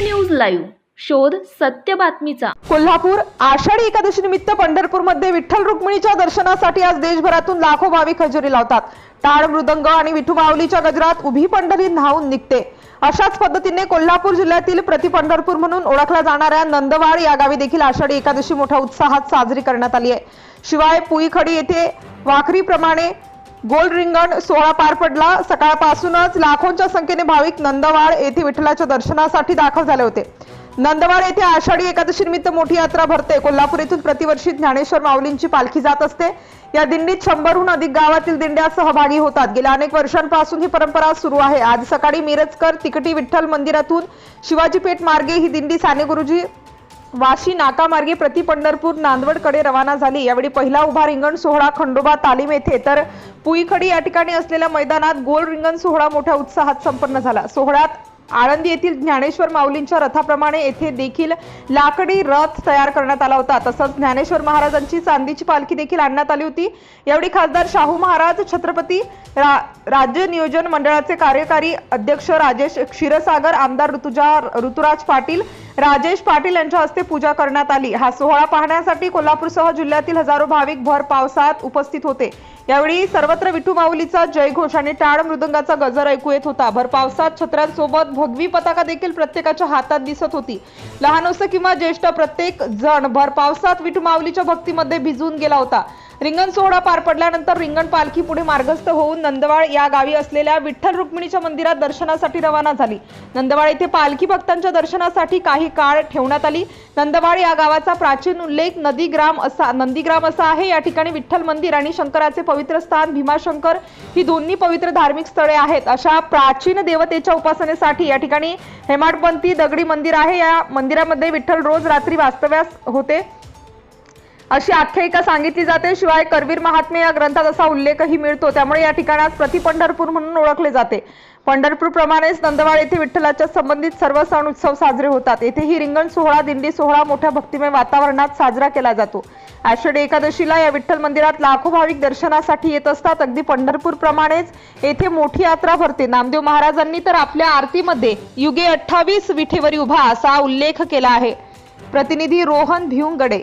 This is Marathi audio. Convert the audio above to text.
लाईव्ह शोध सत्य बातमीचा. कोल्हापूर आषाढी एकादशी निमित्त पंढरपूरमध्ये विठ्ठल रुक्मिणीच्या दर्शनासाठी आज देशभरातून लाखो भाविक हजेरी लावतात. टाळ मृदंग आणि विठू माऊलीच्या गजरात उभी पंढरी न्हावून निघते. अशाच पद्धतीने कोल्हापूर जिल्ह्यातील प्रति पंढरपूर म्हणून ओळखल्या जाणाऱ्या नंदवाड या गावी देखील आषाढी एकादशी मोठ्या उत्साहात साजरी करण्यात आली आहे. शिवाय पुईखडी येथे वाखरीप्रमाणे गोल रिंगण सोहळा पार पडला. सकाळपासूनच लाखोंच्या संख्येने भाविक नंदवाड येथे विठ्ठलाच्या दर्शनासाठी दाखल झाले होते. नंदवाड येथे आषाढी एकादशी निमित्त मोठी यात्रा भरते. कोल्हापूर येथून प्रतिवर्षी ज्ञानेश्वर माऊलींची पालखी जात असते. या दिंडीत शंभरहून अधिक गावातील दिंड्या सहभागी होतात. गेल्या अनेक वर्षांपासून ही परंपरा सुरू आहे. आज सकाळी मिरजकर तिकटी विठ्ठल मंदिरातून शिवाजी पेठ मार्गे ही दिंडी साने गुरुजी वाशी नाकामार्गे प्रति पंढरपूर नांदवडकडे रवाना झाली. यावेळी पहिला उभा रिंगण सोहळा खंडोबा तालीम येथे. तर पुईखडी या ठिकाणी असलेल्या मैदानात गोल रिंगण सोहळा मोठ्या उत्साहात संपन्न झाला. सोहळ्यात आळंदी येथील ज्ञानेश्वर माऊलींच्या रथाप्रमाणे येथे देखील लाकडी रथ तयार करण्यात आला होता. तसंच ज्ञानेश्वर महाराजांची चांदीची पालखी देखील आणण्यात आली होती. यावेळी खासदार शाहू महाराज छत्रपती रा, राज्य नियोजन मंडळाचे कार्यकारी अध्यक्ष राजेश क्षीरसागर आमदार ऋतुजा ऋतुराज पाटील राजेश पाटील यांच्या हस्ते पूजा करण्यात आली. हा सोहळा पाहण्यासाठी कोल्हापूरसह जिल्ह्यातील हजारो भाविक भर पावसात उपस्थित होते. यावेळी सर्वत्र विठू माऊलीचा जयघोष आणि टाळ मृदंगाचा गजर ऐकू येत होता. भर पावसात छत्र्यांसोबत भगवी पताका देखील प्रत्येकाच्या हातात दिसत होती. लहान असं किंवा ज्येष्ठ प्रत्येक जण भर पावसात विठू माऊलीच्या भक्तीमध्ये भिजून गेला होता. रिंगण सोहळा पार पडल्यानंतर रिंगण पालखी पुढे मार्गस्थ होऊन नंदवाळ या गावी असलेल्या विठ्ठल रुक्मिणीच्या मंदिरात दर्शनासाठी रवाना झाली. नंदवाळ येथे पालखी भक्तांच्या दर्शनासाठी काही काळ ठेवण्यात आली. नंदवाळ या गावाचा प्राचीन उल्लेख नदीग्राम असा नंदीग्राम असा आहे. या ठिकाणी विठ्ठल मंदिर आणि शंकराचे पवित्र स्थान भीमाशंकर ही दोन्ही पवित्र धार्मिक स्थळे आहेत. अशा प्राचीन देवतेच्या उपासनेसाठी या ठिकाणी हेमाडपंथी दगडी मंदिर आहे. या मंदिरामध्ये विठ्ठल रोज रात्री वास्तव्यास होते. अशी आख्यायिका सांगितली जाते. शिवाय करवीर महात्मे या ग्रंथात असा उल्लेखही मिळतो. त्यामुळे या ठिकाणास प्रति पंढरपूर म्हणून ओळखले जाते. पंढरपूर प्रमाणेच नंदवाड येथे विठ्ठलाच्या संबंधित सर्व सण उत्सव साजरे होतात. येथेही रिंगण सोहळा दिंडी सोहळा मोठ्या भक्तिमय वातावरणात साजरा केला जातो. आषाढी एकादशीला या विठ्ठल मंदिरात लाखो भाविक दर्शनासाठी येत असतात. अगदी पंढरपूर प्रमाणेच येथे मोठी यात्रा भरते. नामदेव महाराजांनी तर आपल्या आरतीमध्ये युगे अठ्ठावीस विठेवरी उभा असा उल्लेख केला आहे. प्रतिनिधी रोहन भिवंगडे.